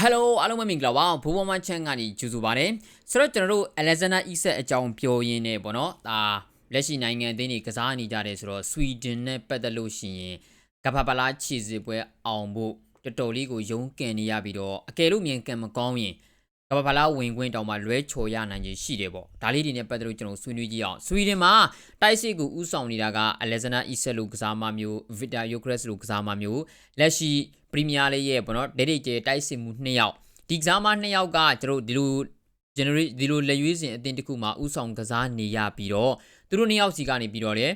Hello အားလုံးပဲမင်္ဂလာပါဘိုးဘမချန်ကနေကြိုဆိုပါရစေဆိုတော့ကျွန်တော်တို့ Alexander Isak အကြောင်းပြောရင်းနဲ့ပေါ့နော်ဒါလက်ရှိနိုင်ငံအသင်းတွေကစားနေကြတယ်ဆိုတော့ Sweden နဲ့ပတ်သက်လို့ရှိရင်ကပ္ပပလာခြေစစ်ပွဲအောင်ဖို့တော်တော်လေးကိုရုန်းကန်နေရပြီးတော့အကယ်လို့မြင်ကန်မကောင်းရင် ကပ္ပပလာဝင်ခွင့်တောင်မှလွဲချော်ရနိုင်ခြင်းရှိတယ်ပေါ့ဒါလေးတွေနဲ့ပတ်သက်လို့ကျွန်တော်ဆွေးနွေးကြည့်အောင် Sweden မှာတိုက်စစ်ကိုဥဆောင်နေတာက Alexander Isak လို့ကစားမမျိုး Victor Gyökeres လို့ကစားမမျိုးလက်ရှိပရီးမီးယားလိရဲ့ပေါ့နော်ဒိတ်ဒိတ်ကျတိုက်စစ်မှုနှစ်ယောက်ဒီကစားမနှစ်ယောက်ကကျွန်တော်တို့ဒီလို generate ဒီလိုလက်ရွေးစင်အတင်းတစ်ခုမှာဥဆောင်ကစားနေရပြီးတော့သူတို့နှစ်ယောက်စီကနေပြီးတော့လေ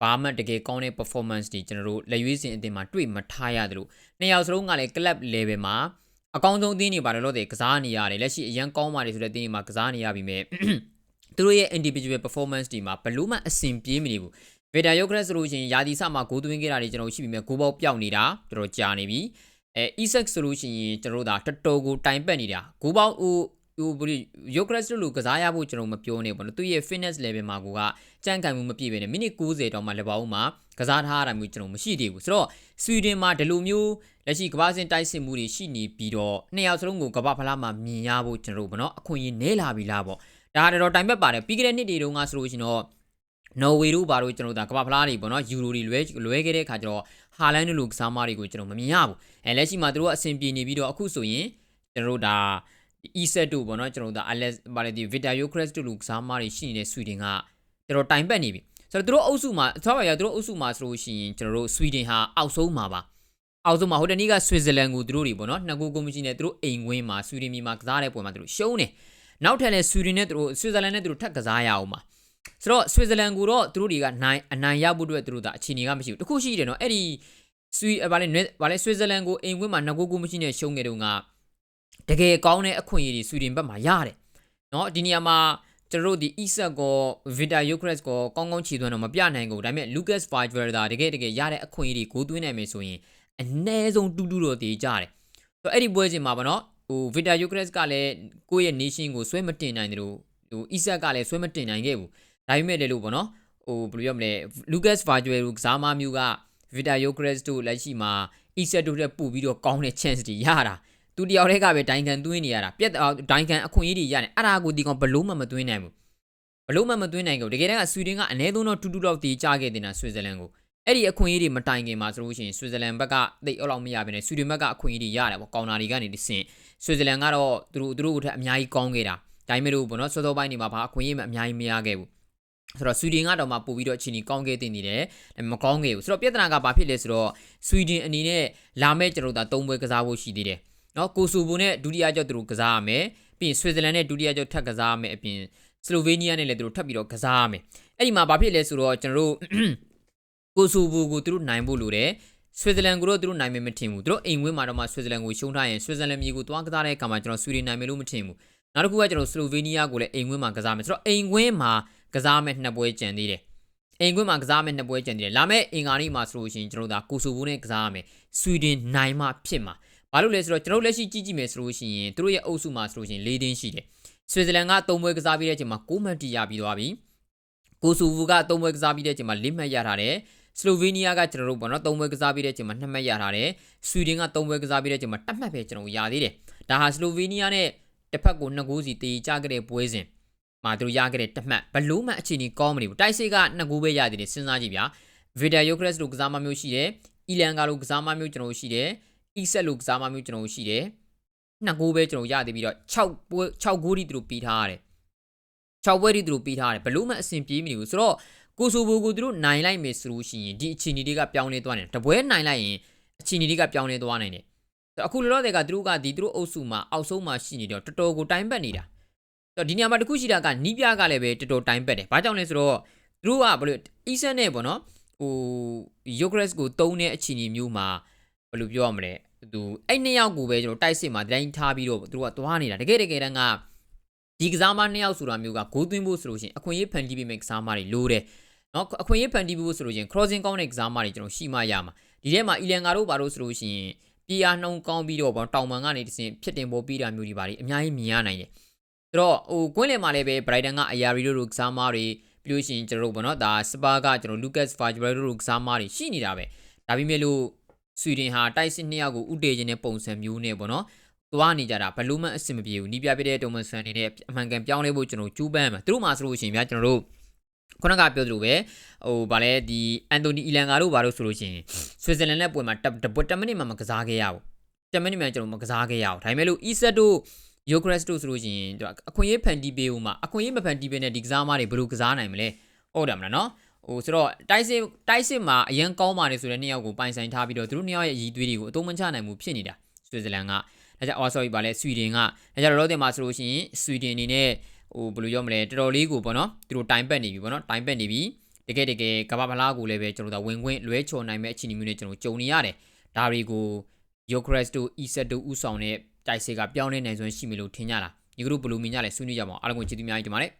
ဘာမှတကယ်ကောင်းတဲ့ performance တွေကျွန်တော်တို့လက်ရွေးစင်အတင်းမှာတွေ့မထားရတယ်လို့နှစ်ယောက်စလုံးကလည်း club level မှာ အကောင်းဆုံးအသင်းတွေပါတယ်လို့တဲ့ကစားနေရတယ်လက်ရှိအရန်ကောင်းပါတယ်ဆိုတဲ့အသင်းတွေမှာကစားနေရပြီမဲ့သူတို့ရဲ့ individual performance တွေမှာဘလို့မှအဆင်ပြေးမနေဘူးဗေဒါယိုကရက်ဆိုလို့ရှိရင်ယာဒီဆမှာဂိုးသွင်းခဲ့တာတွေကျွန်တော်ရှိပြီမဲ့ဂိုးပေါက်ပြောက်နေတာတော်တော်ကြာနေပြီအဲ Isak ဆိုလို့ရှိရင်ကျွန်တော်တို့ဒါတော်တော်ကိုတိုင်ပတ်နေတာဂိုးပေါက်ဟို ဟိုဘယ်ယိုကရက်လို့ကစားရဖို့ကျွန်တော်မပြောနေဘူးနော်သူရဲ့ fitness level မှာကိုကကြံ့ခိုင်မှုမပြည့်ပဲနဲ့မိနစ်90တောင်မှလက်ပါဦးမှာကစားထားရတာမျိုးကျွန်တော်မရှိသေးဘူးဆိုတော့ဆွီဒင်မှာဒီလိုမျိုးလက်ရှိကမ္ဘာ့စင်တိုက်စစ်မှုတွေရှိနေပြီးတော့နှစ်ယောက်စလုံးကိုကမ္ဘာဖလားမှာမြင်ရဖို့ကျွန်တော်တို့ဗောနော်အခွင့်အရေးနဲလာပြီလားပေါ့ဒါကတော့တိုင်ပတ်ပါတယ်ပြီးခဲ့တဲ့နှစ်တွေတုန်းကဆိုလို့ရှိရင်တော့နော်ဝေတို့ဘာလို့ကျွန်တော်တို့ကမ္ဘာဖလားတွေပေါ့နော်ယူရိုတွေလွဲလွဲခဲ့တဲ့ခါကျတော့ဟာလန်တို့လိုကစားမတွေကိုကျွန်တော်မမြင်ရဘူးအဲလက်ရှိမှာတို့ကအဆင်ပြေနေပြီးတော့အခုဆိုရင်ကျွန်တော်တို့ဒါ E-set တို့ပေါ့နော်ကျွန်တော်တို့ဒါ Alex ဗာလေဒီ Victor Gyökeres တို့လိုကစားမတွေရှိနေတဲ့ Sweden ကကျွန်တော်တိုင်ပတ်နေပြီဆိုတော့တို့အုပ်စုမှာဆောက်ရရတို့အုပ်စုမှာဆိုလို့ရှိရင်ကျွန်တော်တို့ Sweden ဟာအောက်ဆုံးမှာပါအောက်ဆုံးမှာဟိုတနေ့က Switzerland ကိုတို့တွေပေါ့နော်နှစ်ခုကိုမရှိနဲ့တို့အိမ်ဝင်းမှာ Sweden မြေမှာကစားတဲ့ပွဲမှာတို့ရှုံးတယ်နောက်ထပ်လဲ Sweden နဲ့တို့ Switzerland နဲ့တို့ထပ်ကစားရအောင်ပါဆိုတော့ Switzerland ကိုတော့တို့တွေကနိုင်အနိုင်ရဖို့အတွက်တို့ဒါအခြေအနေကမရှိဘူးတခုရှိတယ်နော်အဲ့ဒီဆွီဗာလေဗာလေ Switzerland ကိုအိမ်ဝင်းမှာနှစ်ခုကိုမရှိနဲ့ရှုံးခဲ့တုန်းက တကယ်ကောင်းတဲ့အခွင့်အရေးတွေ Sweden ဘက်မှာရတယ်နော်ဒီနေရာမှာကျွန်တော်တို့ဒီ Isak ကို Victor Gyökeres ကိုကောင်းကောင်းခြေသွင်းတော့မပြနိုင်ဘူးဒါပေမဲ့ Lucas Vajverda တကယ်တကယ်ရတဲ့အခွင့်အရေးတွေကိုသွင်းနိုင်မယ်ဆိုရင်အနည်းဆုံးတူးတူးတော့တည်ကြတယ်ဆိုတော့အဲ့ဒီပွဲစဉ်မှာဗောနော်ဟို Victor Gyökeres ကလည်းကိုယ့်ရဲ့ nation ကိုဆွဲမတင်နိုင်တယ်လို့ဟို Isak ကလည်းဆွဲမတင်နိုင်ခဲ့ဘူးဒါပေမဲ့လည်းလို့ဗောနော်ဟိုဘယ်လိုပြောမလဲ Lucas Vajverda ကစားမမျိုးက Victor Gyökeres တို့လက်ရှိမှာ Isak တို့တက်ပူပြီးတော့ကောင်းတဲ့ chance တွေရတာ သူတယောက်တည်းကပဲဒိုင်ကန်သွင်းနေရတာပြက်ဒိုင်ကန်အခွင့်အရေးတွေရတယ်အဲ့ဒါကိုဒီကောင်ဘလို့မှမသွင်းနိုင်ဘူးဘလို့မှမသွင်းနိုင်ဘူးတကယ်တမ်းကဆွီဒင်ကအနည်းဆုံးတော့တူတူတော့တည်ကြခဲ့တင်တာဆွစ်ဇာလန်ကိုအဲ့ဒီအခွင့်အရေးတွေမတိုင်ခင်မှာဆိုလို့ရှိရင်ဆွစ်ဇာလန်ဘက်ကသိအလောက်မရဘဲနဲ့ဆွီဒင်ဘက်ကအခွင့်အရေးတွေရတယ်ပေါ့ကောင်နာတွေကနေတဆင့်ဆွစ်ဇာလန်ကတော့သူတို့သူတို့ထက်အများကြီးကောင်းခဲ့တာဒါပေမဲ့လို့ပေါ့နော်စောစောပိုင်းနေမှာဘာအခွင့်အရေးမှအများကြီးမရခဲ့ဘူးဆိုတော့ဆွီဒင်ကတော့မှပို့ပြီးတော့အချိန်ကြီးကောင်းခဲ့တင်နေတယ်မကောင်းခဲ့ဘူးဆိုတော့ပြဿနာကဘာဖြစ်လဲဆိုတော့ဆွီဒင်အနေနဲ့လာမဲ့ကျွန်တော်တို့သုံးပွဲကစားဖို့ရှိသေးတယ် နော်ကိုဆိုဗိုနဲ့ဒုတိယကျောက်သူတို့ကစားရမယ်ပြီးရင်ဆွစ်ဇာလန်နဲ့ဒုတိယကျောက်ထပ်ကစားရမယ်အပြင်စလိုဗေးနီးယားနဲ့လည်းသူတို့ထပ်ပြီးတော့ကစားရမယ်အဲ့ဒီမှာဘာဖြစ်လဲဆိုတော့ကျွန်တော်တို့ကိုဆိုဗိုကိုသူတို့နိုင်ဖို့လိုတယ်ဆွစ်ဇာလန်ကိုတော့သူတို့နိုင်မယ်မထင်ဘူးသူတို့အိမ်ဝင်းမှာတော့မှဆွစ်ဇာလန်ကိုရှုံးထားရင်ဆွစ်ဇာလန်မြေကိုသွားကစားတဲ့အခါမှာကျွန်တော်ဆွီဒင်နိုင်မယ်လို့မထင်ဘူးနောက်တစ်ခုကကျွန်တော်စလိုဗေးနီးယားကိုလည်းအိမ်ဝင်းမှာကစားမယ်ဆိုတော့အိမ်ဝင်းမှာကစားမယ်နှစ်ပွဲကျန်သေးတယ်အိမ်ကွင်းမှာကစားမယ်နှစ်ပွဲကျန်သေးတယ်လာမယ့်အင်္ဂါနေ့မှာဆိုလို့ရှိရင်ကျွန်တော်တို့ဒါကိုဆိုဗိုနဲ့ကစားရမယ်ဆွီဒင်နိုင်မှဖြစ်မှာ ဘာလို့လဲဆိုတော့ကျွန်တော်လက်ရှိကြည့်ကြည့်မယ်ဆိုလို့ရှိရင်သူတို့ရဲ့အုပ်စုမှာဆိုလို့ရှိရင်၄တင်းရှိတယ်ဆွစ်ဇာလန်က၃ပွဲကစားပြီးတဲ့အချိန်မှာ၉မှတ်တီးရပြီးသွားပြီကိုဆိုဗူက၃ပွဲကစားပြီးတဲ့အချိန်မှာ၄မှတ်ရထားတယ်စလိုဗေးနီးယားကကျွန်တော်တို့ပေါ့နော်၃ပွဲကစားပြီးတဲ့အချိန်မှာ၂မှတ်ရထားတယ်ဆွီဒင်က၃ပွဲကစားပြီးတဲ့အချိန်မှာ၁မှတ်ပဲကျွန်တော်ရသေးတယ်ဒါဟာစလိုဗေးနီးယားနဲ့တစ်ဖက်ကို2ဂိုးစီတေးကြခဲ့တဲ့ပွဲစဉ်မှာသူတို့ရခဲ့တဲ့တစ်မှတ်ဘလို့မှအခြေအနေကောင်းမနေဘူးတိုက်စိတ်က2ဂိုးပဲရသေးတယ်စဉ်းစားကြည့်ဗျာဗီဒါယိုကရက်စ်လိုကစားမမျိုးရှိတယ်အီလန်ကာလိုကစားမမျိုးကျွန်တော်ရှိတယ် အီဆက်လိုကစားမမျိုးကျွန်တော်ရှိတယ်နှစ်ဂိုးပဲကျွန်တော်ရသေးပြီးတော့6ပွဲ6ဂိုးထိသူတို့ပြီးထားရတယ်6ပွဲထိသူတို့ပြီးထားရတယ်ဘလို့မှအဆင်ပြေမနေဘူးဆိုတော့ကိုဆိုဘိုကိုသူတို့နိုင်လိုက်မယ်ဆိုလို့ရှိရင်ဒီအခြေအနေတွေကပြောင်းလဲသွားတယ်တပွဲနိုင်လိုက်ရင်အခြေအနေတွေကပြောင်းလဲသွားနိုင်တယ်အခုလောလောဆယ်ကသူတို့ကဒီသူတို့အုပ်စုမှာအောက်ဆုံးမှာရှိနေတော့တော်တော်ကိုတိုင်းပတ်နေတာတော့ဒီနေရာမှာတခုရှိတာကနီးပြကလည်းပဲတော်တော်တိုင်းပတ်တယ်ဘာကြောင့်လဲဆိုတော့သူတို့ကဘယ်လိုအီဆန်နဲ့ပေါ့နော်ဟိုယိုဂရက်စ်ကိုတုံးတဲ့အခြေအနေမျိုးမှာ ဘယ်လိုပြောရမလဲသူအဲ့နှစ်ယောက်ကိုပဲကျွန်တော်တိုက်စစ်မှာတိုင်းထားပြီးတော့သူတို့ကသွားနေတာတကယ်တကယ်တမ်းကဒီကစားမနှစ်ယောက်ဆိုတာမျိုးကဂိုးသွင်းဖို့ဆိုလို့ရှိရင်အခွင့်အရေးဖန်တီးပေးမယ့်ကစားမတွေလိုတယ်နော်အခွင့်အရေးဖန်တီးဖို့ဆိုလို့ရှိရင် crossing ကောင်းတဲ့ကစားမတွေကျွန်တော်ရှိမှရမှာဒီထဲမှာအီလန်ဂါတို့ဘာလို့ဆိုလို့ရှိရင်ပြာနှုံကောင်းပြီးတော့ပေါ့တောင်ပံကနေတစင်ဖြစ်တင်ပေါ်ပြီးတာမျိုးတွေပါအများကြီးမြင်ရနိုင်တယ်ဆိုတော့ဟိုကွင်းလယ်မှာလည်းပဲ Brighton ကအယာရီတို့ကစားမတွေပြီးလို့ရှိရင်ကျွန်တော်တို့ပေါ့နော်ဒါစပါကကျွန်တော် Lucas Fajbel တို့ကစားမတွေရှိနေတာပဲဒါပေမဲ့လို့ ဆွီဒင်ဟာတိုက်စစ်နှစ်ယောက်ကိုဥတေခြင်းတဲ့ပုံစံမျိုးနဲ့ပေါ့နော်သွားနေကြတာဘယ်လို့မှအဆင်မပြေဘူးနီးပြပြတဲ့တုံမဆန်နေတဲ့အမှန်ကန်ပြောင်းလဲဖို့ကျွန်တော်ကြိုးပမ်းမှာသူတို့မှဆိုလို့ရှိရင်ဗျာကျွန်တော်တို့ခုနကပြောသလိုပဲဟိုဗာလဲဒီအန်တိုနီအီလန်ဂါတို့ဘာလို့ဆိုလို့ရှိရင်ဆွစ်ဇာလန်နဲ့ပွဲမှာတပွတ်10မိနစ်မှမကစားခဲ့ရဘူး10မိနစ်မှကျွန်တော်မကစားခဲ့ရဘူးဒါပေမဲ့လို့အီဆက်တို့ယိုခရက်စ်တို့ဆိုလို့ရှိရင်သူကအခွင့်အရေးဖန်တီးပေးဦးမှာအခွင့်အရေးမဖန်တီးပေးနဲ့ဒီကစားမတွေဘယ်လိုကစားနိုင်မလဲဟုတ်တယ်မလားနော် ဟိုဆိုတော့တိုက်စစ်တိုက်စစ်မှာအရန်ကောင်းပါတယ်ဆိုတဲ့နှစ်ယောက်ကိုပိုင်ဆိုင်ထားပြီးတော့သူတို့နှစ်ယောက်ရဲ့အည်သွေးတွေကိုအသုံးမချနိုင်ဘူးဖြစ်နေတာဆွစ်ဇာလန်ကဒါကြောင့်အော်ဆော်ကြီးပါလဲဆွီဒင်ကဒါကြောင့်လောလောဆယ်မှာဆိုလို့ရှိရင်ဆွီဒင်အနေနဲ့ဟိုဘယ်လိုပြောမလဲတော်တော်လေးကိုပေါ့နော်သူတို့တိုင်ပတ်နေပြီပေါ့နော်တိုင်ပတ်နေပြီတကယ်တကယ်ကမ္ဘာဖလားကိုလည်းပဲကျွန်တော်တို့ဝင်ခွင့်လွဲချော်နိုင်မဲ့အခြေအနေမျိုးနဲ့ကျွန်တော်ကြုံနေရတယ်ဒါတွေကိုယိုခရက်စ်တို့အီဆက်တို့ဥဆောင်တဲ့တိုက်စစ်ကပြောင်းလဲနိုင်စွမ်းရှိမယ်လို့ထင်ကြလားဒီကရုဘယ်လိုမြင်ကြလဲဆွေးနွေးကြပါအောင်အားလုံးကိုကျေးဇူးများကြီးတင်ပါတယ်